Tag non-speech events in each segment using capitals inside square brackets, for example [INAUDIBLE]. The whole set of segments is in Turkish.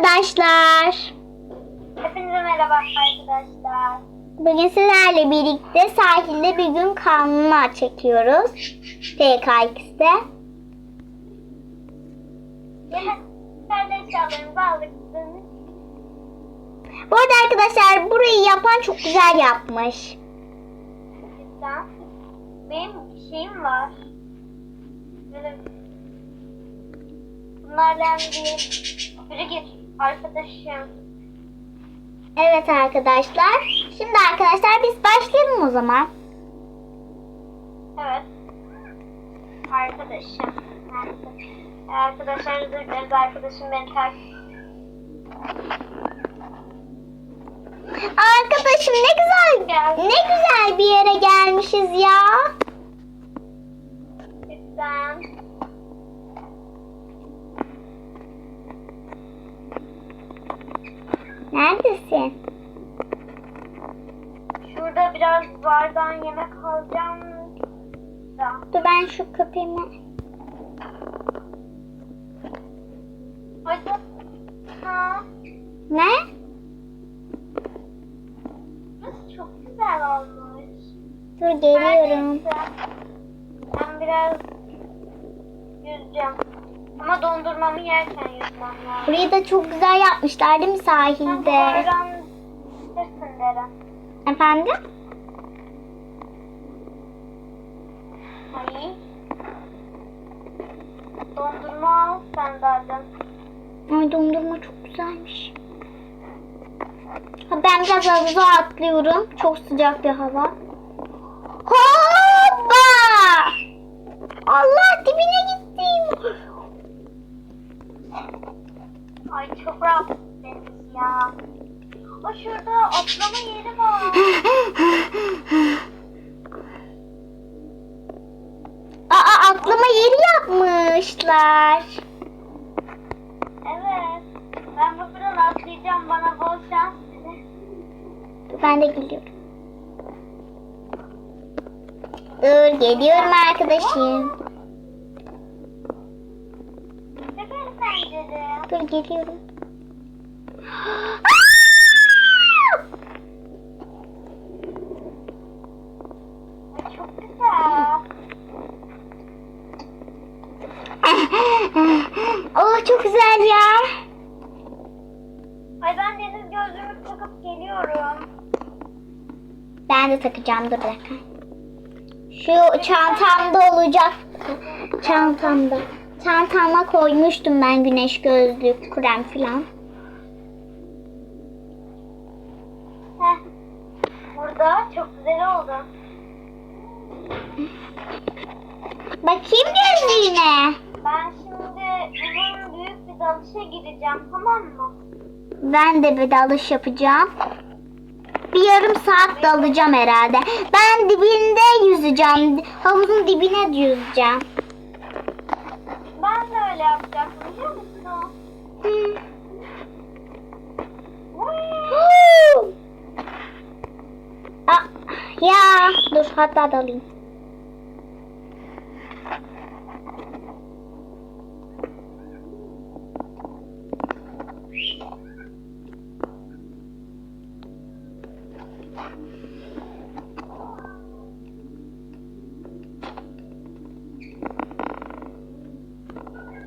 arkadaşlar. Hepinize merhaba arkadaşlar. Bugün sizlerle birlikte sahilde bir gün kanunu çekiyoruz. TK2'de. Yemeklerle eşyalarımızı aldık. Bu arada arkadaşlar burayı yapan çok güzel yapmış. Cidden. Benim şeyim var. Böyle bunlardan bir biri git arkadaşım. Evet arkadaşlar. Şimdi arkadaşlar biz başlayalım o zaman. Evet. Arkadaşım. Arkadaşlar özür dileriz. Arkadaşım beni takip Arkadaşım ne güzel ne güzel bir yere gelmişiz ya. Cidden. Neredesin? Şurada biraz bardan yemek alacağım da. Dur ben şu köpeğimi. Hadi. Ha. Ne? Burası çok güzel olmuş. Dur geliyorum. Neredeyse. Ben biraz yüzeceğim. Ama dondurmamı yerken yüzmem lazım. Burayı da çok güzel yapmışlar değil mi Sen sahilde? bilirsin derim. Efendim? Ay. Dondurma al sen zaten. Ay dondurma çok güzelmiş. Ha, ben biraz havuza atlıyorum. Çok sıcak bir hava. Çok rahat deniz ya. O şurada atlama yeri var. Aa atlama yeri yapmışlar. Evet. Ben buradan atlayacağım. Bana bol şans. Dur, Ben de geliyorum. Dur geliyorum arkadaşım. Dur geliyorum. Çok güzel. oh çok güzel ya. Ay ben deniz gözlüğümü takıp geliyorum. Ben de takacağım dur bir dakika. Şu çantamda olacak. Çantamda. Çantama koymuştum ben güneş gözlük, krem filan. Burada çok güzel oldu. Bakayım gözlüğüne. Ben şimdi uzun büyük bir dalışa gireceğim tamam mı? Ben de bir dalış yapacağım. Bir yarım saat dalacağım herhalde. Ben dibinde yüzeceğim. Havuzun dibine yüzeceğim. Ben de öyle yapacaktım biliyor musun? Hı. Vay. Aa, ya dur hatta.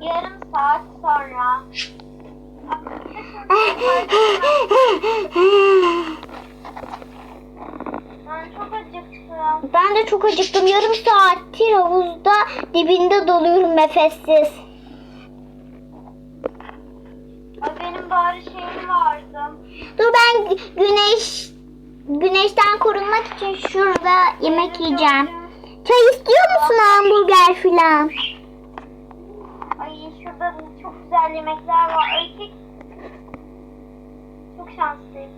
Yarım saat sonra. [LAUGHS] Ben çok acıktım. Ben de çok acıktım. Yarım saattir havuzda dibinde doluyorum nefessiz. Ay benim bari şeyim vardı. Dur ben gü- güneş güneşten korunmak için şurada yemek yiyeceğim. Çay istiyor musun hamburger filan? Ay şurada çok güzel yemekler var. Ay çok şanslıyım.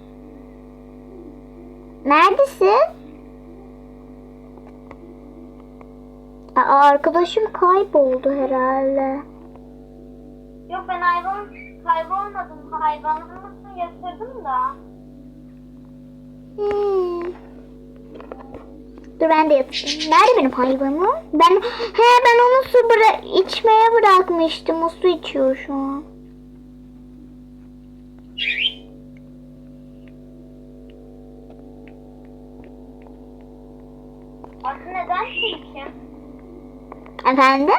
Neredesin? Aa, arkadaşım kayboldu herhalde. Yok ben hayvan kaybolmadım. Hayvanımı yatırdım da. Hmm. Dur ben de yatayım. Nerede benim hayvanım? Ben he ben onu su bıra içmeye bırakmıştım. O su içiyor şu an. Efendim?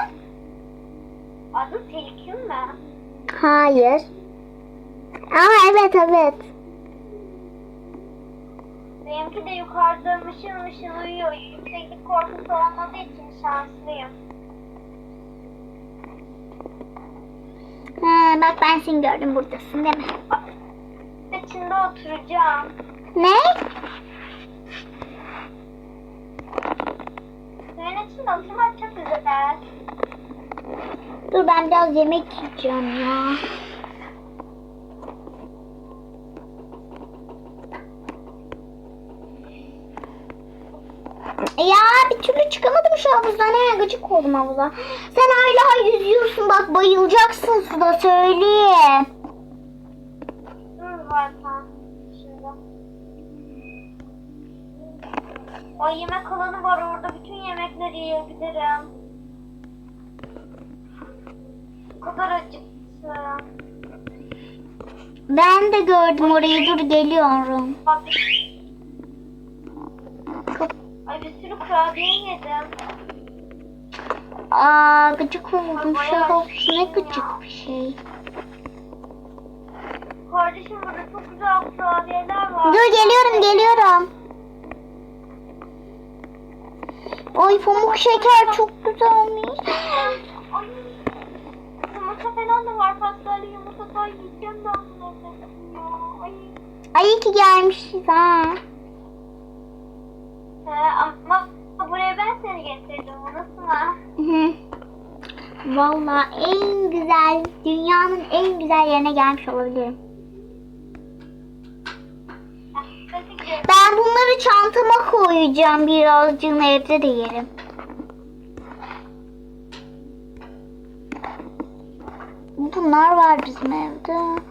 Adı Tilkim mi? Hayır. Aa evet evet. Benimki de yukarıda mışıl mışıl uyuyor. Yükseklik korkusu olmadığı için şanslıyım. Ha, bak ben seni gördüm buradasın değil mi? İçinde oturacağım. Ne? Suyun içinde oturmak çok güzel. Dur ben biraz yemek yiyeceğim ya. Ya bir türlü çıkamadım şu havuzdan. He, gıcık oldum havuza. Sen hala yüzüyorsun bak bayılacaksın suda söyleyeyim. O yemek alanı var orada. Bütün yemekleri yiyebilirim. Kadar acıktım. Ben de gördüm orayı dur geliyorum. Bak. Ay bir sürü kurabiye yedim. Aa gıcık oldum şu havuz ne gıcık bir şey. Kardeşim burada çok güzel kurabiyeler var. Dur geliyorum geliyorum. Oy pamuk şeker çok güzelmiş. Ay. Yumurta falan da var. Pastalı yumurta da yiyeceğim ben bunları. Ay. Ay ki gelmişiz ha. He, ama buraya ben seni getirdim. Unutma. Hı. Vallahi en güzel, dünyanın en güzel yerine gelmiş olabilirim. Ben bunları çantama koyacağım birazcığını evde de yerim. Bunlar var bizim evde.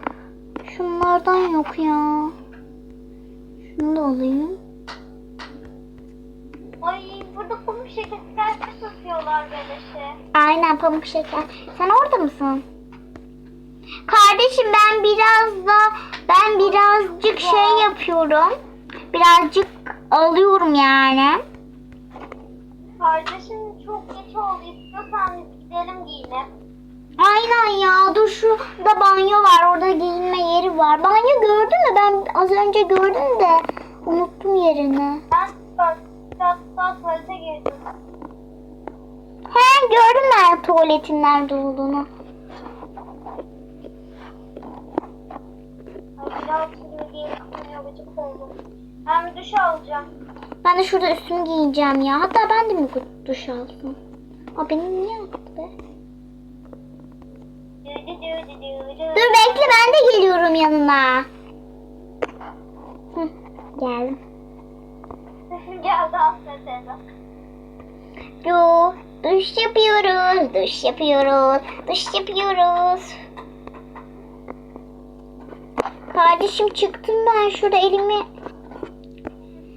Şunlardan yok ya. Şunu da alayım. Ay burada pamuk şeker satıyorlar beleşe. Aynen pamuk şeker. Sen orada mısın? Kardeşim ben biraz da ben birazcık şey yapıyorum. Birazcık alıyorum yani. Kardeşim çok geç oldu. İstiyorsan gidelim giyinelim. Aynen ya. Dur şurada banyo var. Orada giyinme yeri var. Banyo gördün mü? Ben az önce gördüm de unuttum yerini. Ben bak biraz daha tuvalete girdim. He gördüm ben tuvaletin nerede olduğunu. Biraz sürüyor diye yıkanıyor gıcık oldum. Ben bir duş alacağım. Ben de şurada üstümü giyeceğim ya. Hatta ben de mi duş alsın? Aa benim niye attı be? Dur bekle ben de geliyorum yanına. Hı, geldim. Geldi Aslı teyze. Dur. Duş yapıyoruz. Duş yapıyoruz. Duş yapıyoruz. Kardeşim çıktım ben şurada elimi.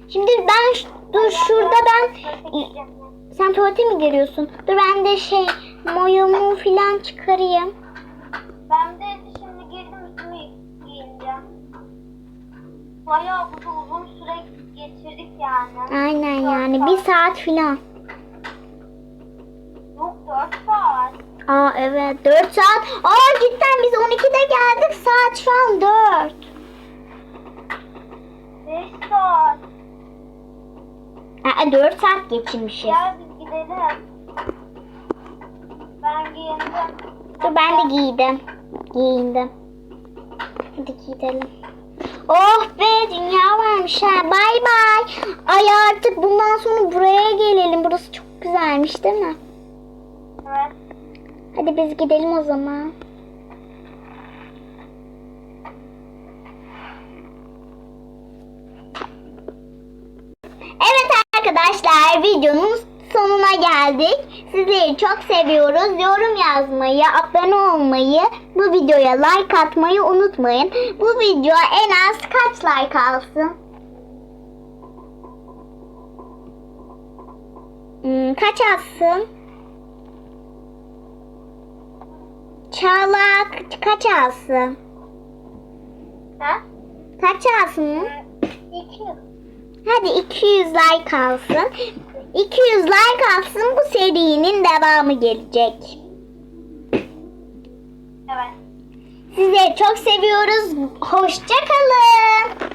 Şimdi ben dur şurada ben sen tuvalete mi giriyorsun? Dur ben de şey mayomu filan çıkarayım. Ben de şimdi girdim üstümü giyineceğim. Bayağı burada uzun süre geçirdik yani. Aynen yani bir saat filan. Yok 4 saat. Aa evet 4 saat. Aa cidden biz 12'de geldik saat şu an 4. 5 saat. Aa, 4 saat geçirmişiz. Gel biz gidelim. Ben giyindim. Dur ben de giydim. Giyindim. Hadi gidelim. Oh be dünya varmış ha. Bay bay. Ay artık bundan sonra buraya gelelim. Burası çok güzelmiş değil mi? Evet. Hadi biz gidelim o zaman. Evet arkadaşlar videonun sonuna geldik. Sizleri çok seviyoruz. Yorum yazmayı, abone olmayı, bu videoya like atmayı unutmayın. Bu video en az kaç like alsın? Hmm, kaç alsın? Çağla kaç alsın? Ha? Kaç alsın? İki. Hadi 200 like alsın. 200 like atsın bu serinin devamı gelecek. Evet. Sizleri çok seviyoruz. Hoşça kalın.